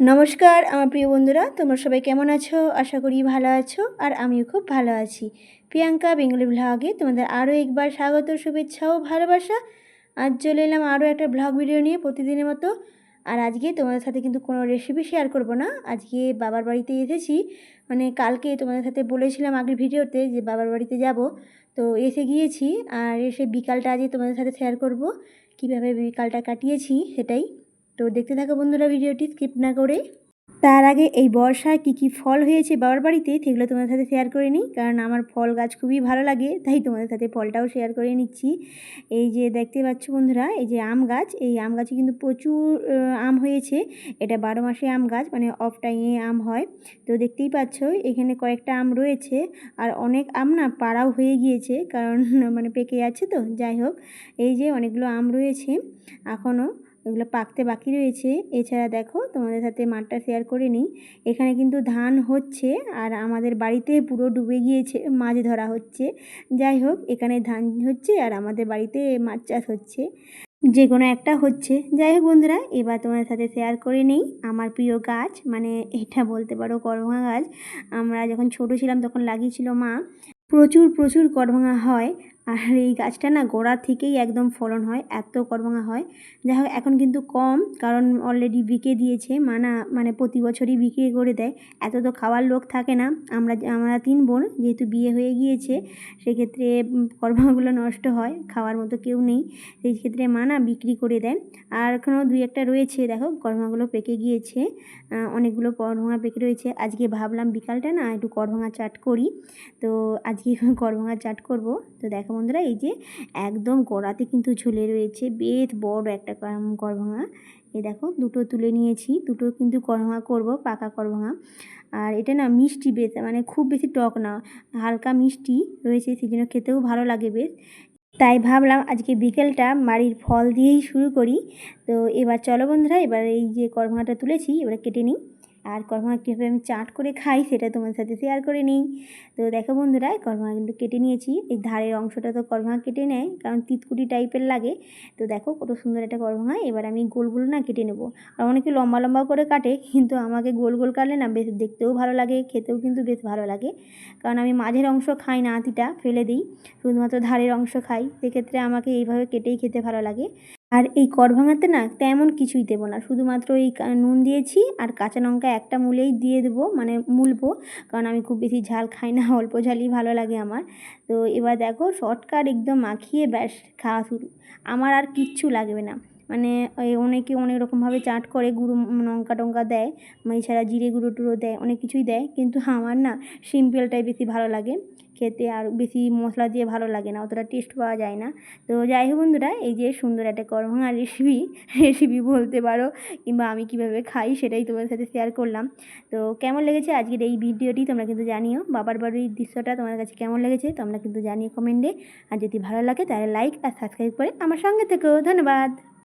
নমস্কার, আমার প্রিয় বন্ধুরা, তোমরা সবাই কেমন আছো? আশা করি ভালো আছো, আর আমিও খুব ভালো আছি। প্রিয়াঙ্কা বেঙ্গলি ব্লগে তোমাদের আরও একবার স্বাগত, শুভেচ্ছা ও ভালোবাসা। আজ চলে এলাম আরও একটা ব্লগ ভিডিও নিয়ে প্রতিদিনের মতো। আর আজকে তোমাদের সাথে কিন্তু কোনো রেসিপি শেয়ার করব না। আজকে বাবার বাড়িতে এসেছি। মানে কালকে তোমাদের সাথে বলেছিলাম আগের ভিডিওতে যে বাবার বাড়িতে যাব। তো এসে গিয়েছি, আর এসে বিকালটা আজকে তোমাদের সাথে শেয়ার করব। কীভাবে বিকালটা কাটিয়েছি সেটাই। তো দেখতে থাকো বন্ধুরা ভিডিওটি স্কিপ না করে। তার আগে এই বর্ষায় কী কী ফল হয়েছে বাবার বাড়িতে, সেগুলো তোমাদের সাথে শেয়ার করে নিই, কারণ আমার ফল গাছ খুবই ভালো লাগে, তাই তোমাদের সাথে ফলটাও শেয়ার করে নিচ্ছি। এই যে দেখতে পাচ্ছ বন্ধুরা, এই যে আম গাছ, এই আম গাছে কিন্তু প্রচুর আম হয়েছে। এটা বারো মাসে আম গাছ মানে অফ টাইমে আম হয়। তো দেখতেই পাচ্ছ, এখানে কয়েকটা আম রয়েছে, আর অনেক আম না পাড়াও হয়ে গিয়েছে, কারণ মানে পেকে যাচ্ছে তো, যাই হোক। এই যে অনেকগুলো আম রয়েছে এখনও এগুলো পাকতে বাকি রয়েছে। এছাড়া দেখো, তোমাদের সাথে মাঠটা শেয়ার করে নিই। এখানে কিন্তু ধান হচ্ছে আর আমাদের বাড়িতে পুরো ডুবে গিয়েছে, মাছ ধরা হচ্ছে। যাই হোক, এখানে ধান হচ্ছে আর আমাদের বাড়িতে মাছ চাষ হচ্ছে। যে কোনো একটা হচ্ছে। যাই হোক বন্ধুরা, এবার তোমাদের সাথে শেয়ার করে নেই। আমার প্রিয় গাছ মানে এটা বলতে পারো করভাঙা গাছ। আমরা যখন ছোট ছিলাম, তখন লাগিয়েছিল মা। প্রচুর প্রচুর করভাঙা হয়। আর এই গাছটা না গোড়া থেকেই একদম ফলন হয়, এত করভাঙা হয়। যাই হোক, এখন কিন্তু কম, কারণ অলরেডি বিকে দিয়েছে, মানা মানে প্রতি বছরই বিক্রি করে দেয়। এত তো খাওয়ার লোক থাকে না। আমরা আমরা তিন বোন, যেহেতু বিয়ে হয়ে গিয়েছে, সেক্ষেত্রে করভাঙাগুলো নষ্ট হয়, খাওয়ার মতো কেউ নেই। সেই ক্ষেত্রে মানা বিক্রি করে দেয়। আর এখনও দুই একটা রয়েছে, দেখো করভাঙাগুলো পেকে গিয়েছে অনেকগুলো করভাঙা পেকে রয়েছে। আজকে ভাবলাম বিকালটা না একটু করভাঙা চাট করি। তো আজকে করভাঙা চাট করব। তো দেখো বন্ধুরা, এই যে একদম গোড়াতে কিন্তু ঝুলে রয়েছে। বেশ বড় একটা করভাঙা। এই দেখো, দুটো তুলে নিয়েছি। দুটো কিন্তু করভাঙা করব, পাকা করভাঙা। আর এটা না মিষ্টি বেশ মানে খুব বেশি টক না, হালকা মিষ্টি রয়েছে, সেই জন্য খেতেও ভালো লাগে বেশ। তাই ভাবলাম আজকে বিকেলটা মাড়ির ফল দিয়েই শুরু করি। তো এবার চলো বন্ধুরা, এবার এই যে করভাঙাটা তুলেছি, এবার কেটে নিই। আর করমা কীভাবে আমি চাট করে খাই সেটা তোমার সাথে শেয়ার করে নিই। তো দেখো বন্ধুরা করমা কিন্তু কেটে নিয়েছি। এই ধারের অংশটা তো করমা কেটে নেয়, কারণ তিতকুটি টাইপের লাগে। তো দেখো কত সুন্দর একটা করমা এবার আমি গোল গোল না কেটে নেব। আর অনেকে লম্বা লম্বা করে কাটে, কিন্তু আমাকে গোল গোল কাটলে না বেশ দেখতেও ভালো লাগে, খেতেও কিন্তু বেশ ভালো লাগে। কারণ আমি মাঝের অংশ খাই না, আতিটা ফেলে দিই, শুধুমাত্র ধারের অংশ খাই। সেক্ষেত্রে আমাকে এইভাবে কেটেই খেতে ভালো লাগে। আর এই কর ভাঙাতে না তেমন কিছুই দেবো না। শুধুমাত্র এই নুন দিয়েছি আর কাঁচা লঙ্কা একটা মূলেই দিয়ে দেবো মানে মুলবো, কারণ আমি খুব বেশি ঝাল খাই না, অল্প ঝালই ভালো লাগে আমার। তো এবার দেখো, শর্টকাট একদম মাখিয়ে ব্যাস, খাওয়া শুরু। আমার আর কিচ্ছু লাগবে না। মানে অনেকে অনেক রকমভাবে চাট করে, গুঁড়ো লঙ্কা টঙ্কা দেয় এছাড়া জিরে গুঁড়ো টুড়ো দেয়, অনেক কিছুই দেয়, কিন্তু আমার না সিম্পলটাই বেশি ভালো লাগে খেতে, আর বেশি মশলা দিয়ে ভালো লাগে না, অতটা টেস্ট পাওয়া যায় না। তো যাই হোক বন্ধুরা, এই যে সুন্দর একটা করভাঙা রেসিপি রেসিপি বলতে পারো, কিংবা আমি কীভাবে খাই সেটাই তোমাদের সাথে শেয়ার করলাম। তো কেমন লেগেছে আজকের এই ভিডিওটি তোমরা কিন্তু জানিও, বাবার বাড়ির দৃশ্যটা তোমার কাছে কেমন লেগেছে তোমরা কিন্তু জানিও কমেন্টে আর যদি ভালো লাগে তাহলে লাইক আর সাবস্ক্রাইব করে আমার সঙ্গে থেকেও ধন্যবাদ।